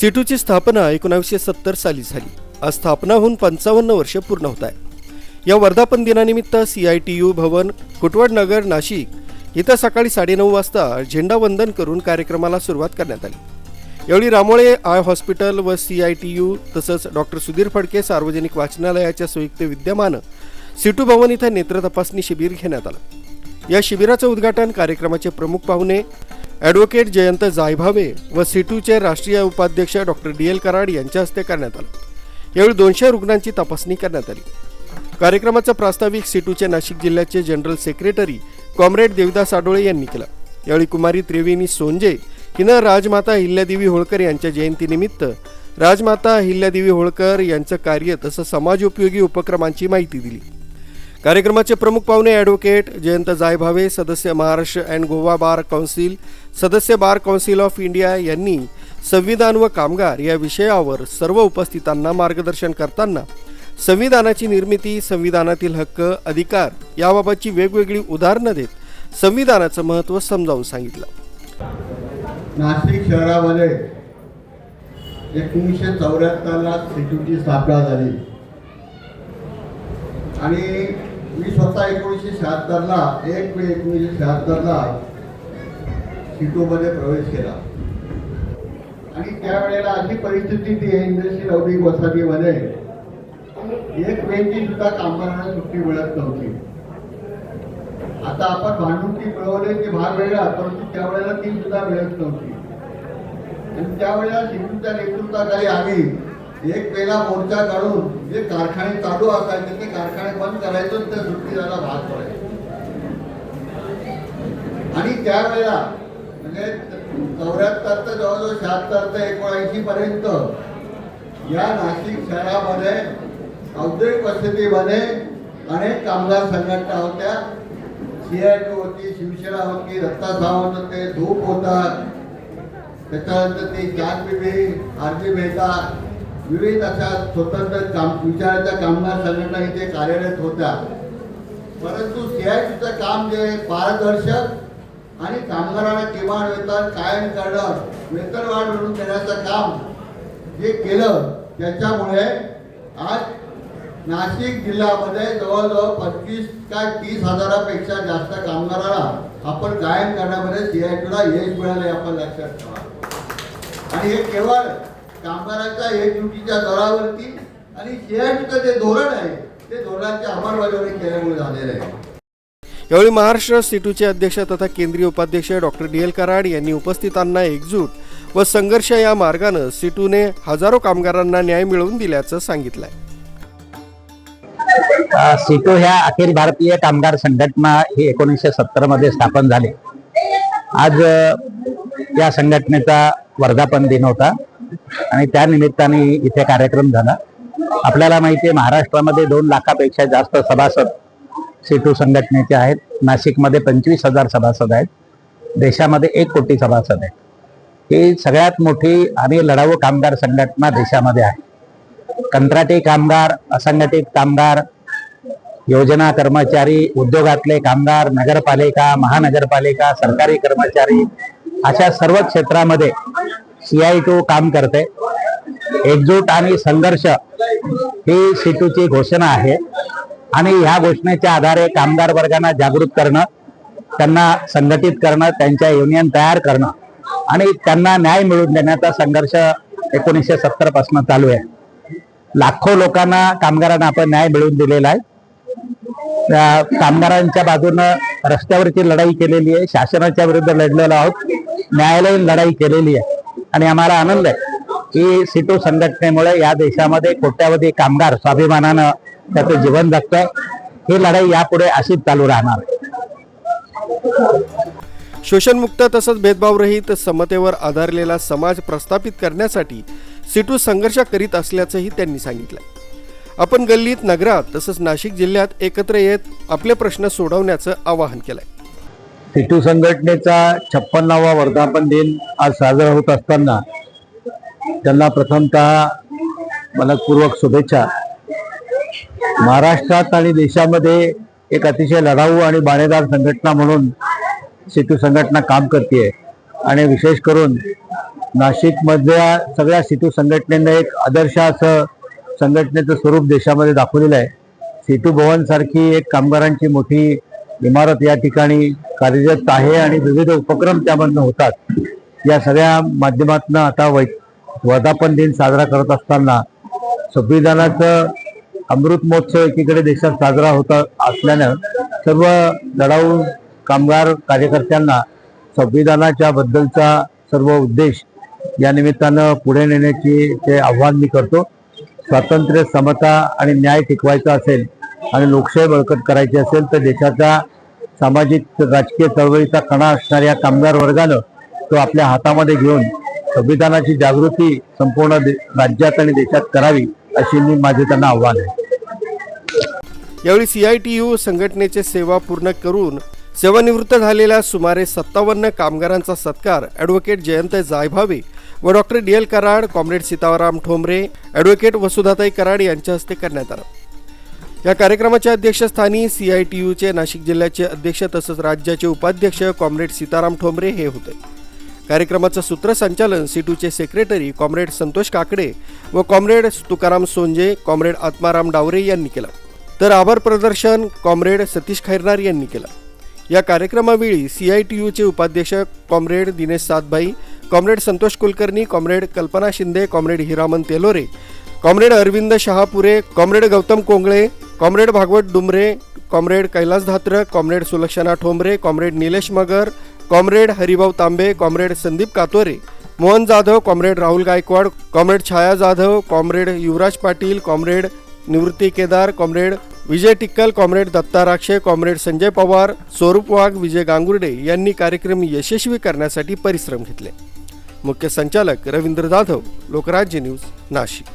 सिटूची स्थापना एकोणावीसशे सत्तर साली झाली. आज स्थापना होऊन पंचावन्न वर्ष पूर्ण होत आहे. या वर्धापन दिनानिमित्त सी आय टी यू भवन कुटवड नगर नाशिक इथं सकाळी साडेनऊ वाजता झेंडावंदन करून कार्यक्रमाला सुरुवात करण्यात आली. यावेळी रामोळे आय हॉस्पिटल व सी आय टी यू तसंच डॉक्टर सुधीर फडके सार्वजनिक वाचनालयाच्या संयुक्त विद्यमानं सिटू भवन इथं नेत्र तपासणी शिबिर घेण्यात आलं. या शिबिराचं उद्घाटन कार्यक्रमाचे प्रमुख पाहुणे ॲडव्होकेट जयंत जायभावे व सिटूचे राष्ट्रीय उपाध्यक्ष डॉक्टर डी एल कराड यांच्या हस्ते करण्यात आलं. यावेळी दोनशे रुग्णांची तपासणी करण्यात आली. कार्यक्रमाचं प्रास्ताविक सिटूचे नाशिक जिल्ह्याचे general secretary comrade Devdas Adole यांनी केलं. यावेळी कुमारी त्रिवेणी सोंजे हिनं राजमाता अहिल्यादेवी होळकर यांच्या जयंतीनिमित्त राजमाता अहिल्यादेवी होळकर यांचं कार्य तसं समाजोपयोगी उपक्रमांची माहिती दिली. कार्यक्रमाचे प्रमुख पाहुणे ॲडव्होकेट जयंत जायभावे सदस्य Maharashtra and Goa bar council सदस्य बार काउन्सिल ऑफ इंडिया यांनी संविधान व कामगार या विषयावर सर्व उपस्थितांना मार्गदर्शन करताना संविधानाची निर्मिती संविधानातील हक्क अधिकार याबाबतची वेगवेगळी उदाहरणं देत संविधानाचं महत्त्व समजावून सांगितलं. नाशिक शहरामध्ये एकोणीसशे चौऱ्याहत्तरला सिटूची स्थापना झाली. आणि मी स्वतः एकोणीसशे शहात्तरला एक मे एकोणीसशे शहात्तरला सिटोमध्ये प्रवेश केला. आणि त्यावेळेला अशी परिस्थिती ती इंडस्ट्री औद्योगिक वसाहतीमध्ये एक मेची सुद्धा कामगारांना सुट्टी मिळत नव्हती. आता आपण भांडुकी मिळवले ते भाग वेगळा परंतु त्यावेळेला ती सुद्धा मिळत नव्हती. आणि त्यावेळेला सिटूच्या नेतृत्वाखाली आम्ही एक पहिला मोर्चा काढून जे कारखाने चालू असायचे ते कारखाने बंद करायचं आणि त्या सुट्टीला भाग पडायचो. आणि त्यावेळेला म्हणजे चौऱ्याहत्तर ते जवळजवळ शहात्तर ते एकोणऐंशी पर्यंत या नाशिक शहरामध्ये औद्योगिक वसतीमध्ये अनेक कामगार संघटना होत्या. सीआयटी होती शिवसेना होती दत्ता सावंत होते धूप होता. त्याच्यानंतर ती जात बिबी आरती मेहता विविध अशा स्वतंत्र काम विचाराच्या कामगार संघटना इथे कार्यरत होत्या. परंतु सीआयटीचं काम जे पारदर्शक आणि कामगारांना किमान वेतन कायम करणं वेतनवाढ मिळवून देण्याचं काम जे केलं त्याच्यामुळे आज नाशिक जिल्ह्यामध्ये जवळजवळ पंचवीस काय तीस हजारापेक्षा जास्त कामगारांना आपण कायम करण्यामध्ये सीआयटीला यश मिळाले आपण लक्षात ठेवा. आणि हे केवळ कामगारांच्या एकजुटीच्या दरावरती आणि सीआयटीचं जे धोरण आहे ते धोरणाची अंमलबजावणी केल्यामुळे झालेलं आहे. यावेळी महाराष्ट्र सिटूचे अध्यक्ष तथा केंद्रीय उपाध्यक्ष डॉक्टर डी एल कराड यांनी उपस्थितांना एकजूट व संघर्ष या मार्गानं सिटूने हजारो कामगारांना न्याय मिळवून दिल्याचं सांगितलंय. सिटो ह्या अखिल भारतीय कामगार संघटना ही एकोणीसशे सत्तरमध्ये स्थापन झाली. आज या संघटनेचा वर्धापन दिन होता. आणि त्या निमित्ताने इथे कार्यक्रम झाला. आपल्याला माहिती आहे महाराष्ट्रामध्ये दोन लाखापेक्षा जास्त सभासद सीटू संघटनेचे आहेत. नाशिकमध्ये पंचवीस हजार सभासद आहेत. देशामध्ये एक कोटी सभासद आहेत. ही सगळ्यात मोठी आणि लढाऊ कामगार संघटना देशामध्ये आहे. कंत्राटी कामगार असंघटित कामगार योजना कर्मचारी उद्योगातले कामगार नगरपालिका महानगरपालिका सरकारी कर्मचारी अशा सर्व क्षेत्रामध्ये सीआय टू काम करते. एकजूट आणि संघर्ष ही सीटूची घोषणा आहे. आणि ह्या घोषणेच्या आधारे कामगार वर्गांना जागृत करणं त्यांना संघटित करणं त्यांच्या युनियन तयार करणं आणि त्यांना न्याय मिळवून देण्याचा संघर्ष एकोणीसशे सत्तरपासून चालू आहे. लाखो लोकांना कामगारांना आपण न्याय मिळवून दिलेला आहे. त्या कामगारांच्या बाजूनं रस्त्यावरची लढाई केलेली आहे. शासनाच्या विरुद्ध लढलेलो आहोत. न्यायालयीन लढाई केलेली आहे. आणि आम्हाला आनंद आहे. की सिटू संघटनेमुळे या देशामध्ये कोट्यावधी कामगार स्वाभिमानानं त्याचं जीवन जगतोय. ही लढाई यापुढे अशीच चालू राहणार. आहे शोषणमुक्त तसंच भेदभावरहित समतेवर आधारलेला समाज प्रस्थापित करण्यासाठी सिटू संघर्ष करीत असल्याचंही त्यांनी सांगितलं. आपण गल्लीत नगरात तसंच नाशिक जिल्ह्यात एकत्र येत आपले प्रश्न सोडवण्याचं आवाहन केलंय. सिटू संघटनेचा छप्पन्नावा वर्धापन दिन आज साजरा होत असताना त्यांना प्रथमतः मनपूर्वक शुभेच्छा. महाराष्ट्रात आणि देशामध्ये एक अतिशय लढाऊ आणि बाणेदार संघटना म्हणून सेतू संघटना काम करते आणि विशेष करून नाशिकमधल्या सगळ्या सेतू संघटनेनं एक आदर्श असं संघटनेचं स्वरूप देशामध्ये दाखवलेलं आहे. सेतू भवनसारखी एक कामगारांची मोठी इमारत या ठिकाणी कार्यरत आहे आणि विविध उपक्रम त्यामधनं होतात. या सगळ्या माध्यमातून आता वै वर्धापन दिन साजरा करत असताना संविधानाचं अमृत महोत्सव एकीकडे देशात साजरा होत असल्यानं सर्व लढाऊ कामगार कार्यकर्त्यांना संविधानाच्या बद्दलचा सर्व उद्देश या निमित्तानं पुढे नेण्याची ते आव्हान मी करतो. स्वातंत्र्य समता आणि न्याय टिकवायचा असेल आणि लोकशाही बळकट करायची असेल तर देशाच्या सामाजिक राजकीय चळवळीचा कणा असणाऱ्या कामगार वर्गानं तो आपल्या हातामध्ये घेऊन संविधानाची जागृती संपूर्ण राज्यात आणि देशात करावी अशी मी माझे त्यांना आव्हान आहे. यावेळी सी आय टी यू संघटनेचे सेवा पूर्ण करून सेवानिवृत्त झालेल्या सुमारे सत्तावन्न कामगारांचा सत्कार ॲडव्होकेट जयंत जायभावे व doctor D L Karad comrade Sitaram Thombare advocate Vasudhatai Karad यांच्या हस्ते करण्यात आला. या कार्यक्रमाच्या अध्यक्षस्थानी सी आय टी यूचे नाशिक जिल्ह्याचे अध्यक्ष तसंच राज्याचे उपाध्यक्ष कॉम्रेड सीताराम ठोंबरे हे होते. कार्यक्रमाचं सूत्रसंचालन सीटूचे सेक्रेटरी कॉम्रेड संतोष काकडे व कॉम्रेड तुकाराम सोंजे कॉम्रेड आत्माराम डावरे यांनी केलं. तर आभार प्रदर्शन कॉम्रेड सतीश खैरनार यांनी केलं. या कार्यक्रमावेळी सी आय टी यूचे उपाध्यक्ष comrade Dinesh Satbhai comrade Santosh Kulkarni comrade Kalpana Shinde comrade Hiraman Telore comrade Arvind Shahapure comrade Gautam Kongale comrade Bhagwat Dumre comrade Kailas Dhatra comrade Sulakshana Thombare comrade Nilesh Magar comrade Haribhau Tambe comrade Sandeep Katore Mohan Jadhav comrade Rahul Gaikwad comrade Chhaya Jadhav comrade Yuvraj Patil comrade Nivrutti Kedar comrade Vijay Tikkal comrade Datta Rakshe comrade Sanjay Pawar Swaroop Wagh Vijay Gangurde यांनी कार्यक्रम यशस्वी करण्यासाठी परिश्रम घेतले. मुख्य संचालक Ravindra Jadhav Lokrajya news Nashik.